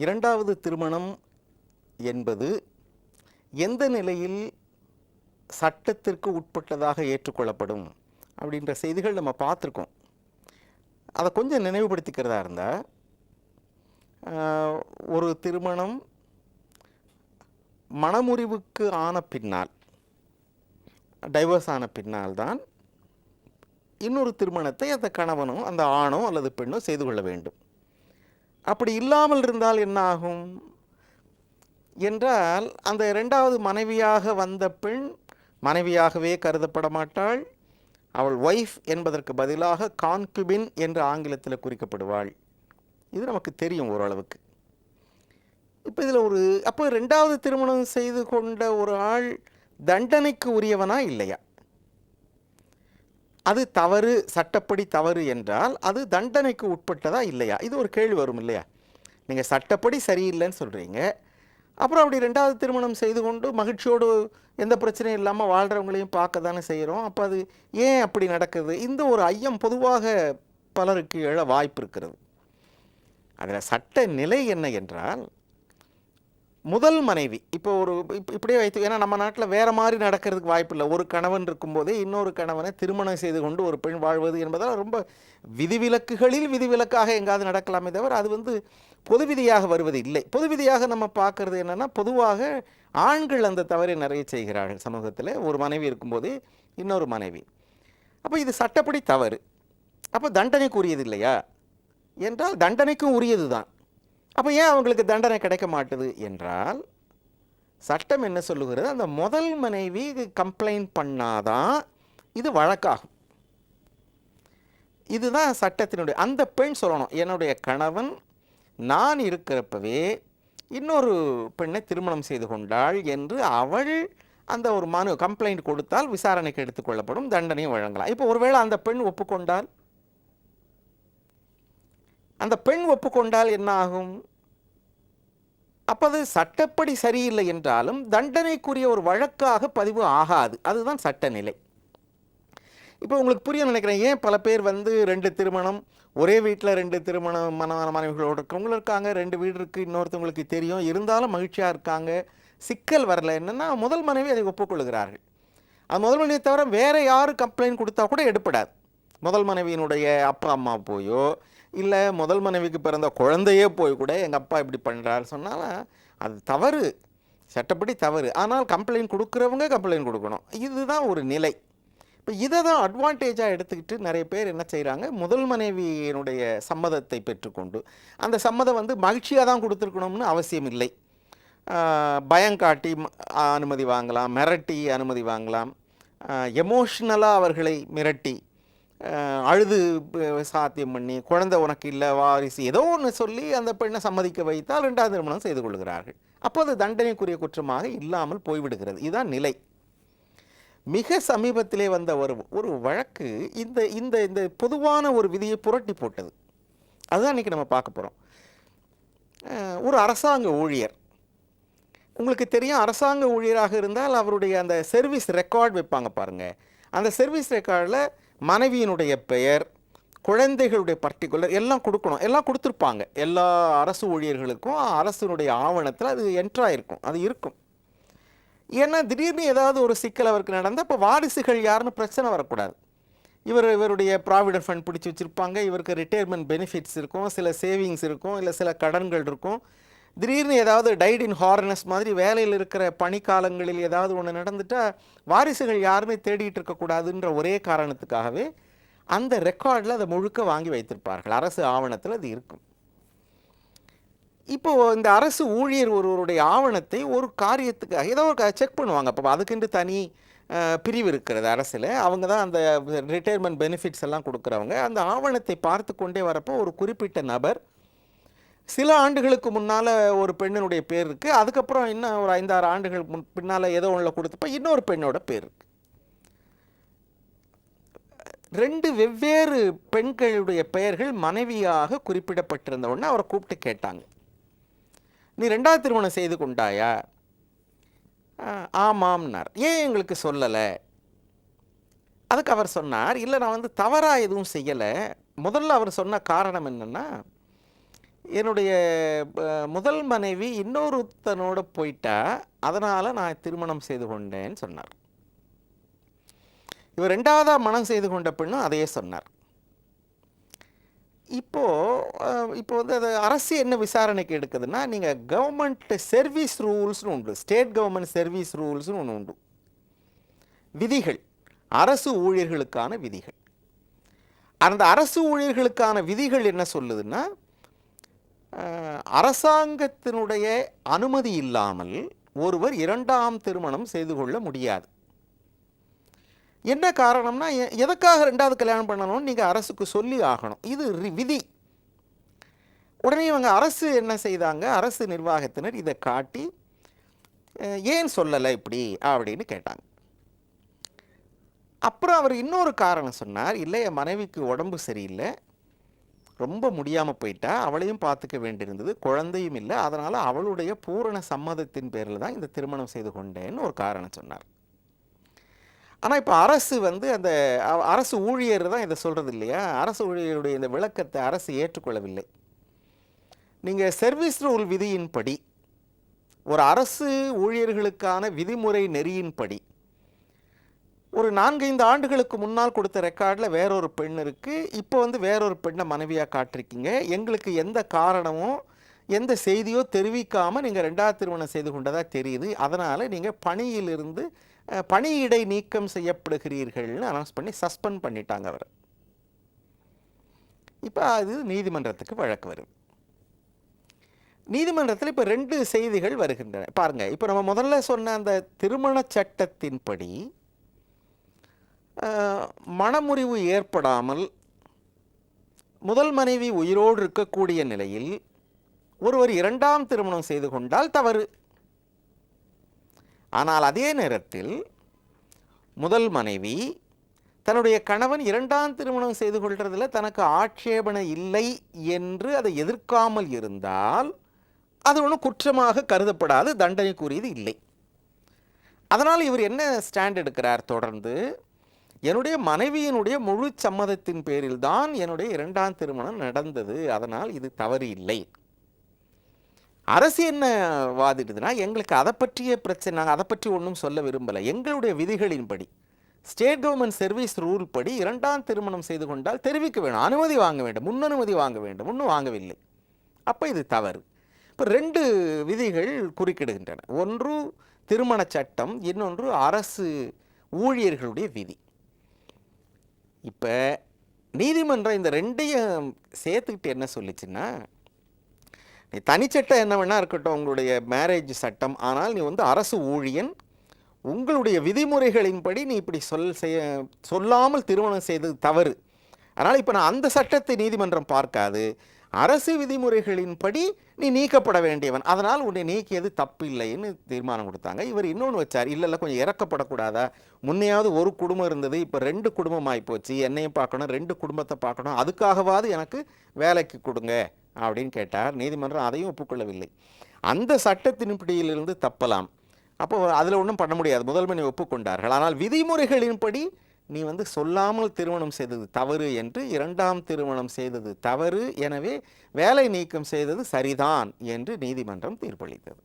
இரண்டாவது திருமணம் என்பது எந்த நிலையில் சட்டத்திற்கு உட்பட்டதாக ஏற்றுக்கொள்ளப்படும் அப்படின்ற செய்திகள் நம்ம பார்த்துருக்கோம். அதை கொஞ்சம் நினைவுபடுத்திக்கிறதா இருந்தால் ஒரு திருமணம் மனமுறிவுக்கு ஆன பின்னால் டைவர்ஸ் ஆன பின்னால் தான் இன்னொரு திருமணத்தை அந்த கணவனோ அந்த ஆணோ அல்லது பெண்ணோ செய்து கொள்ள வேண்டும். அப்படி இல்லாமல் இருந்தால் என்ன ஆகும் என்றால் அந்த இரண்டாவது மனைவியாக வந்த பெண் மனைவியாகவே கருதப்பட மாட்டாள். அவள் ஒய்ஃப் என்பதற்கு பதிலாக கான்குபின் என்று ஆங்கிலத்தில் குறிக்கப்படுவாள். இது நமக்கு தெரியும் ஓரளவுக்கு. இப்போ இதில் ஒரு அப்போ ரெண்டாவது திருமணம் செய்து கொண்ட ஒரு ஆள் தண்டனைக்கு உரியவனா இல்லையா? அது தவறு சட்டப்படி தவறு என்றால் அது தண்டனைக்கு உட்பட்டதா இல்லையா? இது ஒரு கேள்வி வரும் இல்லையா? நீங்கள் சட்டப்படி சரியில்லைன்னு சொல்கிறீங்க அப்புறம் அப்படி ரெண்டாவது திருமணம் செய்து கொண்டு மகிழ்ச்சியோடு எந்த பிரச்சனையும் இல்லாமல் வாழ்கிறவங்களையும் பார்க்க தானே செய்கிறோம் அப்போ அது ஏன் அப்படி நடக்குது? இந்த ஒரு ஐயம் பொதுவாக பலருக்கு எழ வாய்ப்பு இருக்கிறது. அதில் சட்ட நிலை என்ன என்றால் முதல் மனைவி. இப்போ ஒரு இப்படியே வைத்து ஏன்னா நம்ம நாட்டில் வேறு மாதிரி நடக்கிறதுக்கு வாய்ப்பு இல்லை. ஒரு கணவன் இருக்கும்போதே இன்னொரு கணவனை திருமணம் செய்து கொண்டு ஒரு பெண் வாழ்வது என்பதால் ரொம்ப விதிவிலக்குகளில் விதிவிலக்காக எங்காவது நடக்கலாமே தவிர அது வந்து பொது விதியாக வருவது இல்லை. பொது விதியாக நம்ம பார்க்குறது என்னென்னா பொதுவாக ஆண்கள் அந்த தவறை நிறைய செய்கிறார்கள் சமூகத்தில். ஒரு மனைவி இருக்கும்போது இன்னொரு மனைவி. அப்போ இது சட்டப்படி தவறு. அப்போ தண்டனைக்கு உரியது இல்லையா? என்றால் தண்டனைக்கும் உரியது தான் அப்போ ஏன் அவங்களுக்கு தண்டனை கிடைக்க மாட்டுது என்றால் சட்டம் என்ன சொல்லுகிறது? அந்த முதல் மனைவி கம்ப்ளைண்ட் பண்ணாதான் இது வழக்காகும். இதுதான் சட்டத்தினுடைய அந்த பெண் சொல்லணும் என்னுடைய கணவன் நான் இருக்கிறப்பவே இன்னொரு பெண்ணை திருமணம் செய்து கொண்டாள் என்று அவள் அந்த ஒரு மனு கம்ப்ளைண்ட் கொடுத்தால் விசாரணைக்கு எடுத்துக்கொள்ளப்படும் தண்டனையும் வழங்கலாம். இப்போ ஒருவேளை அந்த பெண் ஒப்புக்கொண்டால்? அந்த பெண் ஒப்புக்கொண்டால் என்ன ஆகும்? அப்போ அது சட்டப்படி சரியில்லை என்றாலும் தண்டனைக்குரிய ஒரு வழக்காக பதிவு ஆகாது. அதுதான் சட்டநிலை. இப்போ உங்களுக்கு புரிய நினைக்கிறேன். ஏன் பல பேர் வந்து ரெண்டு திருமணம் ஒரே வீட்டில் ரெண்டு திருமணம் மனமான மனைவிகளோடு இருக்கிறவங்களும் இருக்காங்க ரெண்டு வீடு இருக்குது இன்னொருத்தவங்களுக்கு தெரியும். இருந்தாலும் மகிழ்ச்சியாக இருக்காங்க. சிக்கல் வரல. என்னென்னா முதல் மனைவி அதை ஒப்புக்கொள்கிறார்கள் அது முதல் மனைவியை தவிர வேறு யார் கம்ப்ளைண்ட் கொடுத்தா கூட எடுப்படாது. முதல் மனைவியினுடைய அப்பா அம்மா போயோ இல்லை முதல் மனைவிக்கு பிறந்த குழந்தையே போய் கூட எங்கள் அப்பா இப்படி பண்ணுறாரு சொன்னாலும் அது தவறு. சட்டப்படி தவறு. ஆனால் கம்ப்ளைண்ட் கொடுக்குறவங்க கம்ப்ளைண்ட் கொடுக்கணும். இதுதான் ஒரு நிலை. இப்போ இதை தான் அட்வான்டேஜாக எடுத்துக்கிட்டு நிறைய பேர் என்ன செய்கிறாங்க முதல் மனைவியினுடைய சம்மதத்தை பெற்றுக்கொண்டு அந்த சம்மதம் வந்து மகிழ்ச்சியாக தான் கொடுத்துருக்கணும்னு அவசியம் இல்லை. பயம் காட்டி அனுமதி வாங்கலாம் மிரட்டி அனுமதி வாங்கலாம். எமோஷ்னலாக அவர்களை மிரட்டி அழுது சாத்தியம் பண்ணி குழந்தை உனக்கு இல்லை வாரிசு ஏதோ ஒன்று சொல்லி அந்த பெண்ணை சம்மதிக்க வைத்தால் ரெண்டாவது திருமணம் செய்து கொள்கிறார்கள். அப்போ அது தண்டனைக்குரிய குற்றமாக இல்லாமல் போய்விடுகிறது. இதுதான் நிலை. மிக சமீபத்திலே வந்த ஒரு ஒரு வழக்கு இந்த இந்த இந்த பொதுவான ஒரு விதியை புரட்டி போட்டது. அதுதான் இன்றைக்கி நம்ம பார்க்க போகிறோம் ஒரு அரசாங்க ஊழியர். உங்களுக்கு தெரியும் அரசாங்க ஊழியராக இருந்தால் அவருடைய அந்த சர்வீஸ் ரெக்கார்ட் வைப்பாங்க பாருங்கள் அந்த சர்வீஸ் ரெக்கார்டில் மனைவியினுடைய பெயர் குழந்தைகளுடைய பர்டிகுலர் எல்லாம் கொடுக்கணும். எல்லாம் கொடுத்துருப்பாங்க. எல்லா அரசு ஊழியர்களுக்கும் அரசினுடைய ஆவணத்தில் அது என்ட்ராயிருக்கும் அது இருக்கும். ஏன்னா திடீர்னு ஏதாவது ஒரு சிக்கல் அவருக்கு நடந்தால் இப்போ வாரிசுகள் யாருன்னு பிரச்சனை வரக்கூடாது. இவர் இவருடைய ப்ராவிடன்ட் ஃபண்ட் பிடிச்சி வச்சுருப்பாங்க. இவருக்கு ரிட்டையர்மெண்ட் பெனிஃபிட்ஸ் இருக்கும். சில சேவிங்ஸ் இருக்கும். இல்லை சில கடன்கள் இருக்கும். திடீர்னு ஏதாவது டைட் இன் ஹார்னஸ் மாதிரி வேலையில் இருக்கிற பணிக்காலங்களில் ஏதாவது ஒன்று நடந்துட்டால் வாரிசுகள் யாருமே தேடிட்டு இருக்கக்கூடாதுன்ற ஒரே காரணத்துக்காகவே அந்த ரெக்கார்டில் அதை முழுக்க வாங்கி வைத்திருப்பார்கள். அரசு ஆவணத்தில் அது இருக்கும். இப்போது இந்த அரசு ஊழியர் ஒருவருடைய ஆவணத்தை ஒரு காரியத்துக்காக ஏதோ ஒரு செக் பண்ணுவாங்க. அப்போ அதுக்கென்று தனி பிரிவு இருக்கிறது அரசில். அவங்க தான் அந்த ரிட்டையர்மெண்ட் பெனிஃபிட்ஸ் எல்லாம் கொடுக்குறவங்க. அந்த ஆவணத்தை பார்த்து கொண்டே வரப்போ ஒரு குறிப்பிட்ட நபர் சில ஆண்டுகளுக்கு முன்னால் ஒரு பெண்ணினுடைய பேர் இருக்குது அதுக்கப்புறம் இன்னும் ஒரு ஐந்தாறு ஆண்டுகள் முன் பின்னால் ஏதோ ஒன்றில் கொடுத்தப்ப இன்னொரு பெண்ணோட பேர் இருக்குது ரெண்டு வெவ்வேறு பெண்களுடைய பெயர்கள் மனைவியாக குறிப்பிடப்பட்டிருந்த உடனே அவரை கூப்பிட்டு கேட்டாங்க. நீ ரெண்டாவது திருமணம் செய்து கொண்டாயா? ஆமாம்னார். ஏன் எங்களுக்கு சொல்லலை? அதுக்கு அவர் சொன்னார் இல்லை நான் வந்து தவறாக எதுவும் செய்யலை. முதல்ல அவர் சொன்ன காரணம் என்னென்னா என்னுடைய முதல் மனைவி இன்னொருத்தனோட போயிட்டா அதனால் நான் திருமணம் செய்து கொண்டேன்னு சொன்னார். இவர் ரெண்டாவதாக மனம் செய்து கொண்ட பெண்ணும் அதையே சொன்னார். இப்போது இப்போ வந்து அது அரசு என்ன விசாரணைக்கு எடுக்குதுன்னா நீங்கள் கவர்மெண்ட் சர்வீஸ் ரூல்ஸ்னு உண்டு ஸ்டேட் கவர்மெண்ட் சர்வீஸ் ரூல்ஸ்னு ஒன்று உண்டு. விதிகள் அரசு ஊழியர்களுக்கான விதிகள். அந்த அரசு ஊழியர்களுக்கான விதிகள் என்ன சொல்லுதுன்னா அரசாங்கத்தினுடைய அனுமதி இல்லாமல் ஒருவர் இரண்டாம் திருமணம் செய்து கொள்ள முடியாது. என்ன காரணம்னா எ- எதுக்காக ரெண்டாவது கல்யாணம் பண்ணணும்னு நீங்கள் அரசுக்கு சொல்லி ஆகணும். இது விதி. உடனே இவங்க அரசு என்ன செய்தாங்க? அரசு நிர்வாகத்தினர் இதை காட்டி ஏன் சொல்லலை இப்படி? அப்படின்னு கேட்டாங்க. அப்புறம் அவர் இன்னொரு காரணம் சொன்னார். இல்லை என் மனைவிக்கு உடம்பு சரியில்லை. ரொம்ப முடியாமல் போயிட்டா அவளையும் பார்த்துக்க வேண்டியிருந்தது. குழந்தையும் இல்லை. அதனால் அவளுடைய பூரண சம்மதத்தின் பேரில் தான் இந்த திருமணம் செய்து கொண்டேன்னு ஒரு காரணம் சொன்னார். ஆனால் இப்போ அரசு வந்து அந்த அரசு ஊழியர் தான் இதை சொல்கிறது இல்லையா? அரசு ஊழியருடைய இந்த விளக்கத்தை அரசு ஏற்றுக்கொள்ளவில்லை. நீங்கள் சர்வீஸ் ரூல் விதியின்படி ஒரு அரசு ஊழியர்களுக்கான விதிமுறை நெறியின்படி ஒரு நான்கைந்து ஆண்டுகளுக்கு முன்னால் கொடுத்த ரெக்கார்டில் வேறொரு பெண் இருக்குது இப்போ வந்து வேறொரு பெண்ணை மனைவியாக காட்டிருக்கீங்க. எங்களுக்கு எந்த காரணமும் எந்த செய்தியோ தெரிவிக்காமல் நீங்கள் ரெண்டாவது திருமணம் செய்து கொண்டதாக தெரியுது. அதனால் நீங்கள் பணியிலிருந்து பணியிடை நீக்கம் செய்யப்படுகிறீர்கள்னு அனௌன்ஸ் பண்ணி சஸ்பெண்ட் பண்ணிட்டாங்க அவர். இப்போ அது நீதிமன்றத்துக்கு வழக்கு வருது நீதிமன்றத்தில் இப்போ ரெண்டு செய்திகள் வருகின்றன. பாருங்கள் இப்போ நம்ம முதல்ல சொன்ன அந்த திருமண சட்டத்தின்படி மனமுறிவு ஏற்படாமல் முதல் மனைவி உயிரோடு இருக்கக்கூடிய நிலையில் ஒருவர் இரண்டாம் திருமணம் செய்து கொண்டால் தவறு. ஆனால் அதே நேரத்தில் முதல் மனைவி தன்னுடைய கணவன் இரண்டாம் திருமணம் செய்து கொள்றதுல தனக்கு ஆட்சேபனை இல்லை என்று அதை எதிர்க்காமல் இருந்தால் அது ஒன்றும் குற்றமாக கருதப்படாது தண்டனைக்குரியது இல்லை. அதனால் இவர் என்ன ஸ்டாண்ட் எடுக்கிறார் தொடர்ந்து? என்னுடைய மனைவியினுடைய முழு சம்மதத்தின் பேரில் தான் என்னுடைய இரண்டாம் திருமணம் நடந்தது. அதனால் இது தவறு இல்லை. அரசு என்ன வாதிடுதுன்னா எங்களுக்கு அதை பற்றிய பிரச்சனை நாங்கள் அதை பற்றி ஒன்றும் சொல்ல விரும்பலை. எங்களுடைய விதிகளின்படி ஸ்டேட் கவர்மெண்ட் சர்வீஸ் ரூல் படி இரண்டாம் திருமணம் செய்து கொண்டால் தெரிவிக்க வேண்டும். அனுமதி வாங்க வேண்டும். முன் அனுமதி வாங்க வேண்டும். இன்னும் வாங்கவில்லை. அப்போ இது தவறு. இப்போ ரெண்டு விதிகள் குறுக்கிடுகின்றன. ஒன்று திருமண சட்டம் இன்னொன்று அரசு ஊழியர்களுடைய விதி. இப்போ நீதிமன்றம் இந்த ரெண்டையும் சேர்த்துக்கிட்டு என்ன சொல்லுச்சுன்னா நீ தனிச்சட்டம் என்ன வேணா இருக்கட்டும் உங்களுடைய மேரேஜ் சட்டம். ஆனால் நீ வந்து அரசு ஊழியன். உங்களுடைய விதிமுறைகளின்படி நீ இப்படி சொல் செய்ய சொல்லாமல் திருமணம் செய்தது தவறு. அதனால் இப்போ நான் அந்த சட்டத்தை நீதிமன்றம் பார்க்காது. அரசு விதிமுறைகளின்படி நீ நீக்கப்பட வேண்டியவன். அதனால் உன்னை நீக்கியது தப்பு இல்லைன்னு தீர்மானம் கொடுத்தாங்க. இவர் இன்னொன்று வச்சார் இல்லை இல்லை கொஞ்சம் இறக்கப்படக்கூடாதா? முன்னையாவது ஒரு குடும்பம் இருந்தது இப்போ ரெண்டு குடும்பம் ஆகிப்போச்சு என்னையும் பார்க்கணும் ரெண்டு குடும்பத்தை பார்க்கணும். அதுக்காகவாது எனக்கு வேலைக்கு கொடுங்க அப்படின்னு கேட்டார். நீதிமன்றம் அதையும் ஒப்புக்கொள்ளவில்லை. அந்த சட்டத்தின் பிடியிலிருந்து தப்பலாம். அப்போ அதில் ஒன்றும் பண்ண முடியாது. முதல்மணி ஒப்புக்கொண்டார்கள். ஆனால் விதிமுறைகளின்படி நீ வந்து சொல்லாமல் திருமணம் செய்தது தவறு என்று இரண்டாம் திருமணம் செய்தது தவறு. எனவே வேலை நீக்கம் செய்தது சரிதான் என்று நீதிமன்றம் தீர்ப்பளித்தது.